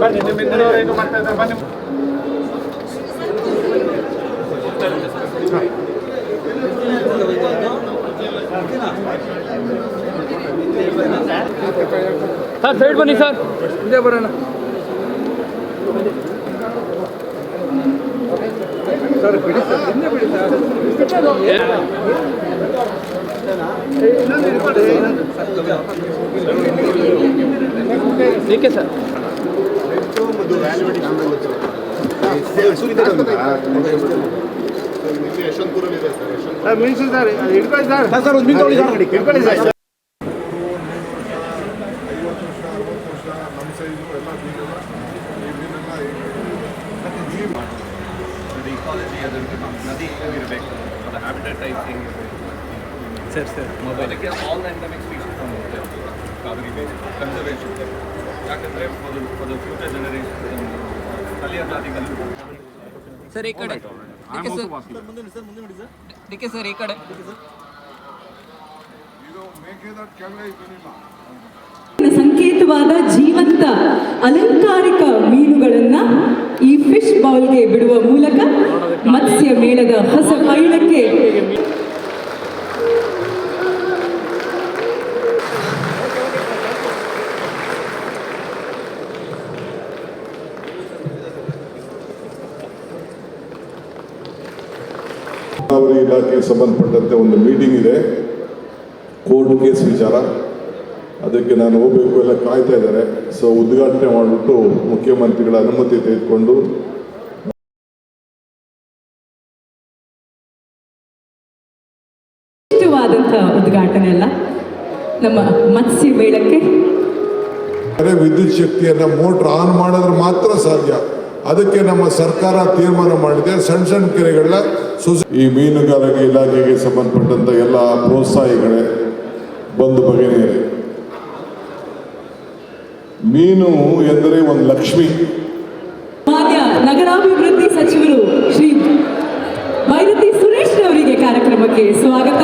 ಬನ್ನಿ ನಿಮ್ಮ ಹಿಂದಿನವರು ಏನು ಮಾಡ್ತಾ ಇದ್ದಾರೆ ಬನ್ನಿ ಸರ್ ಸೈಡ್ ಬನ್ನಿ ಸರ್ ಇದೇ ಬರೋಣ ಸರ್ ಬಿಡಿ ಏಕೆ ಸರ್ ಸರ್ ಕಾಲೇಜಿಗೆ ಅದರಲ್ಲಿ ನದಿ ಇರಬೇಕು ಹಿಡ್ಕೊಳ್ಳಿ ಸರ್ ಮೊಬೈಲ್ ಹೆಂಗೆ ಸರ್ ಸರ್ ಅದಕ್ಕೆ ಆಲ್ ಎಂಡಮಿಕ್ ಸ್ಪೀಷೀಸ್ ಅದ್ರ ಇಮೇಜ್ ಕನ್ಸರ್ವೇಷನ್ ಯಾಕಂದರೆ for for the future generation ಸ್ಥಳೀಯ ಜಾತಿಗಳು. ಸರ್ ಈ ಕಡೆ. DK sir. ಡಿಕೆ ಸರ್ ಈ ಕಡೆ. ಸಂಕೇತವಾದ ಜೀವಂತ ಅಲಂಕಾರಿಕ ಮೀನುಗಳನ್ನ ಈ ಫಿಶ್ ಬೌಲ್ಗೆ ಬಿಡುವ ಮೂಲಕ ಮೇಳದ ಹೊಸ ನೀರಾವರಿ ಇಲಾಖೆಗೆ ಸಂಬಂಧಪಟ್ಟಂತೆ ಒಂದು ಮೀಟಿಂಗ್ ಇದೆ. ಕೋರ್ಟ್ ಕೇಸ್ ವಿಚಾರ. ಅದಕ್ಕೆ ನಾನು ಹೋಗಬೇಕು ಎಲ್ಲ ಕಾಯ್ತಾ ಇದ್ದಾರೆ. ಸೊ ಉದ್ಘಾಟನೆ ಮಾಡಿಬಿಟ್ಟು ಮುಖ್ಯಮಂತ್ರಿಗಳ ಅನುಮತಿ ತೆಗೆದುಕೊಂಡು ಇಷ್ಟವಾದಂಥ ಉದ್ಘಾಟನೆ ಅಲ್ಲ. ನಮ್ಮ ಮತ್ಸ್ಯ ಮೇಳಕ್ಕೆ ಬೇರೆ ವಿದ್ಯುತ್ ಶಕ್ತಿಯನ್ನು ಮೋಟ್ರ್ ಆನ್ ಮಾಡಿದ್ರೆ ಮಾತ್ರ ಸಾಧ್ಯ. ಅದಕ್ಕೆ ನಮ್ಮ ಸರ್ಕಾರ ತೀರ್ಮಾನ ಮಾಡಿದೆ. ಸಣ್ಣ ಸಣ್ಣ ಕೆರೆಗಳನ್ನ ಸುಸ ಈ ಮೀನುಗಾರಿಕೆ ಇಲಾಖೆಗೆ ಸಂಬಂಧಪಟ್ಟಂತ ಎಲ್ಲ ಪ್ರೋತ್ಸಾಹಿಗಳೇ ಬಂದು ಬಗೆಹರಿ ಮೀನು ಎಂದರೆ ಒಂದು ಲಕ್ಷ್ಮಿ. ನಗರಾಭಿವೃದ್ಧಿ ಸಚಿವರು ಶ್ರೀ ವೈರತಿ ಸುರೇಶ್ ಅವರಿಗೆ ಕಾರ್ಯಕ್ರಮಕ್ಕೆ ಸ್ವಾಗತ.